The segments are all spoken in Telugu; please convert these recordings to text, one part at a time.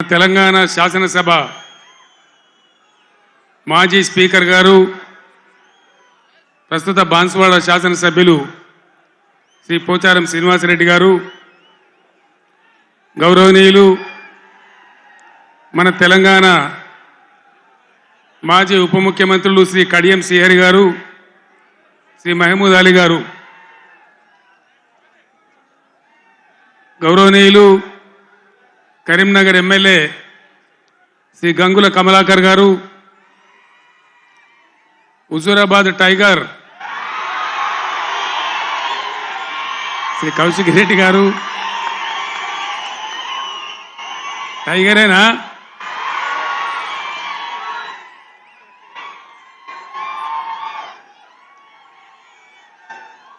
తెలంగాణ శాసనసభ మాజీ స్పీకర్ గారు ప్రస్తుత బాన్సువాడ శాసనసభ్యులు శ్రీ పోచారం శ్రీనివాసరెడ్డి గారు గౌరవనీయులు మన తెలంగాణ మాజీ ఉప ముఖ్యమంత్రులు శ్రీ కడియం శ్రీహరి గారు శ్రీ మహమూద్ అలీ గారు గౌరవనీయులు కరీంనగర్ ఎమ్మెల్యే శ్రీ గంగుల కమలాకర్ గారు హుజూరాబాద్ టైగర్ శ్రీ కౌశిక్ రెడ్డి గారు. టైగరేనా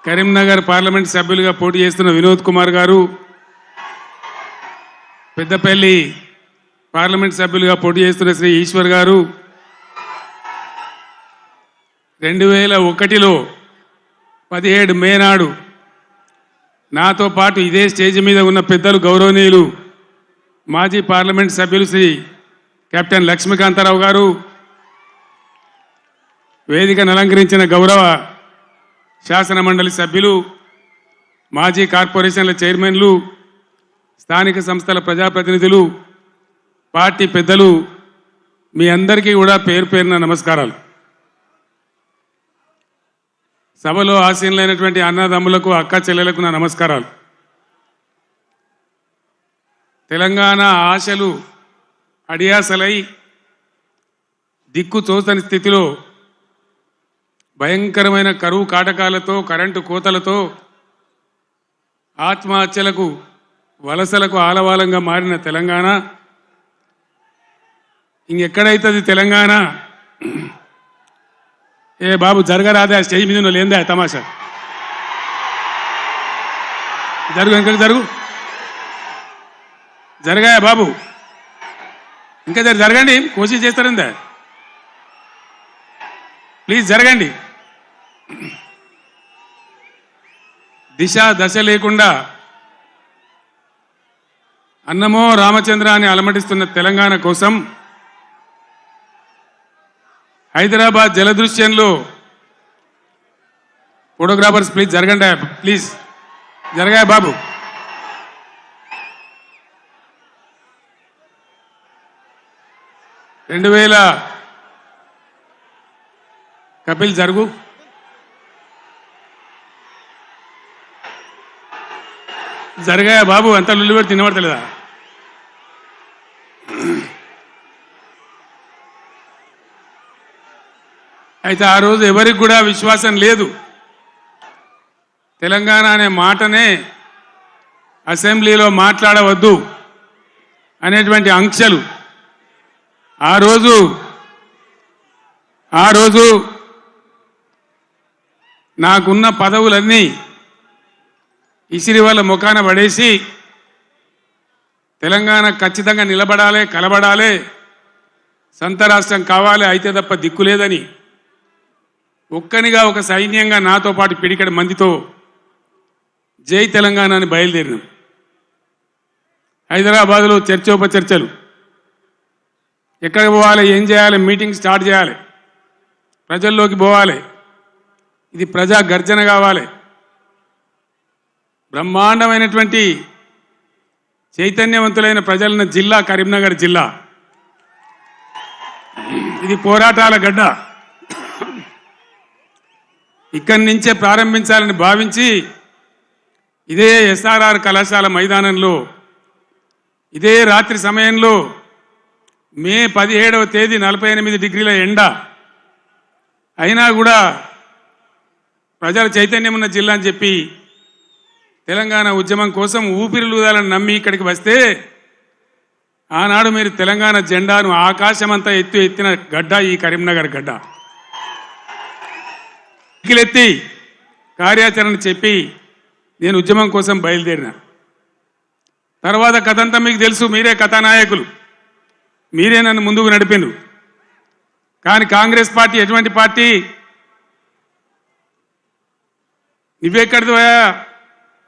కరీంనగర్ పార్లమెంట్ సభ్యులుగా పోటీ చేస్తున్న వినోద్ కుమార్ గారు పెద్దపల్లి పార్లమెంట్ సభ్యులుగా పోటీ చేస్తున్న శ్రీ ఈశ్వర్ గారు రెండు వేల ఒకటిలో పదిహేడు మే నాడు నాతో పాటు ఇదే స్టేజ్ మీద ఉన్న పెద్దలు గౌరవనీయులు మాజీ పార్లమెంట్ సభ్యులు శ్రీ కెప్టెన్ లక్ష్మీకాంతారావు గారు వేదికను అలంకరించిన గౌరవ శాసన మండలి సభ్యులు మాజీ కార్పొరేషన్ల చైర్మన్లు స్థానిక సంస్థల ప్రజాప్రతినిధులు పార్టీ పెద్దలు మీ అందరికీ కూడా పేరు పేరున నమస్కారాలు. సభలో ఆసీనులైనటువంటి అన్నదమ్ములకు అక్క చెల్లెలకు నా నమస్కారాలు. తెలంగాణ ఆశలు అడియాసలై దిక్కు తోచని స్థితిలో భయంకరమైన కరువు కాటకాలతో కరెంటు కోతలతో ఆత్మహత్యలకు వలసలకు ఆలవాలంగా మారిన తెలంగాణ ఇంకెక్కడైతుంది తెలంగాణ? ఏ బాబు జరగరాదే ఆ స్టేజ్ మీద లేదే తమాషా? జరుగు ఇంకా జరుగు. జరగాయా బాబు? ఇంకా జర జరగండి కోషిష్ చేస్తారందా? ప్లీజ్ జరగండి. దిశ దశ లేకుండా అన్నమో రామచంద్ర అని అలమటిస్తున్న తెలంగాణ కోసం హైదరాబాద్ జలదృశ్యంలో ఫోటోగ్రాఫర్స్ ప్లీజ్ జరగండి ప్లీజ్. జరగాయ బాబు? రెండు వేల కపిల్ జరుగు. జరగాయ బాబు? అంత లుల్లి పెట్టి తినబడతలేదా? అయితే ఆ రోజు ఎవరికి కూడా విశ్వాసం లేదు. తెలంగాణ అనే మాటనే అసెంబ్లీలో మాట్లాడవద్దు అనేటువంటి అంక్షలు. ఆ రోజు ఆ రోజు నాకున్న పదవులన్నీ ఇసిరి వాళ్ళ ముఖాన పడేసి తెలంగాణ ఖచ్చితంగా నిలబడాలి కలబడాలి సంత రాష్ట్రం కావాలి అయితే తప్ప దిక్కు లేదని ఒక్కనిగా ఒక సైన్యంగా నాతో పాటు పిడికడ మందితో జై తెలంగాణ అని బయలుదేరినాం. హైదరాబాద్లో చర్చోపచర్చలు. ఎక్కడికి పోవాలి ఏం చేయాలి మీటింగ్ స్టార్ట్ చేయాలి ప్రజల్లోకి పోవాలి. ఇది ప్రజా గర్జన కావాలి. బ్రహ్మాండమైనటువంటి చైతన్యవంతులైన ప్రజలను జిల్లా కరీంనగర్ జిల్లా. ఇది పోరాటాల గడ్డ. ఇక్కడి నుంచే ప్రారంభించాలని భావించి ఇదే ఎస్ఆర్ఆర్ కళాశాల మైదానంలో ఇదే రాత్రి సమయంలో మే పదిహేడవ తేదీ నలభై ఎనిమిది డిగ్రీల ఎండ. అయినా కూడా ప్రజల చైతన్యం ఉన్న జిల్లా అని చెప్పి తెలంగాణ ఉద్యమం కోసం ఊపిరిలుదాలని నమ్మి ఇక్కడికి వస్తే ఆనాడు మీరు తెలంగాణ జెండాను ఆకాశమంతా ఎత్తు ఎత్తిన గడ్డ ఈ కరీంనగర్ గడ్డ. ఎత్తి కార్యాచరణ చెప్పి నేను ఉద్యమం కోసం బయలుదేరిన. తర్వాత కథంతా మీకు తెలుసు మీరే కథానాయకులు. మీరే నన్ను ముందుకు నడిపిండ్రు కానీ కాంగ్రెస్ పార్టీ ఎటువంటి పార్టీ? నువ్వెక్కడిదివా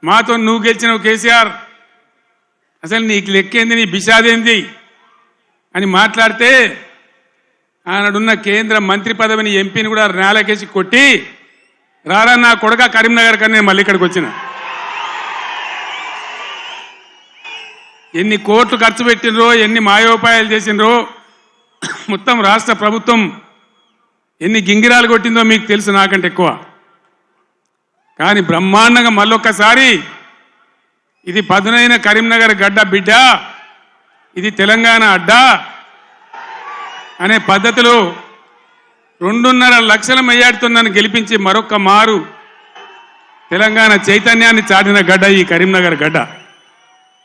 మాతో నువ్వు గెలిచినవు కేసీఆర్. అసలు నీకు లెక్కేంది నీ బిషాదేంది అని మాట్లాడితే ఆనాడున్న కేంద్ర మంత్రి పదవిని ఎంపీని కూడా నేలకేసి కొట్టి రారా నా కొడుక కరీంనగర్ కానీ నేను మళ్ళీ ఇక్కడికి వచ్చిన. ఎన్ని కోట్లు ఖర్చు పెట్టినరో ఎన్ని మాయోపాయాలు చేసినరో మొత్తం రాష్ట్ర ప్రభుత్వం ఎన్ని గింగిరాలు కొట్టిందో మీకు తెలుసు నాకంటే ఎక్కువ. కానీ బ్రహ్మాండంగా మళ్ళొక్కసారి ఇది పదునైన కరీంనగర్ గడ్డ బిడ్డ ఇది తెలంగాణ అడ్డా అనే పద్ధతిలో రెండున్నర లక్షల మెయ్యాడుతో నన్ను గెలిపించి మరొక్క మారు తెలంగాణ చైతన్యాన్ని చాటిన గడ్డ ఈ కరీంనగర్ గడ్డ.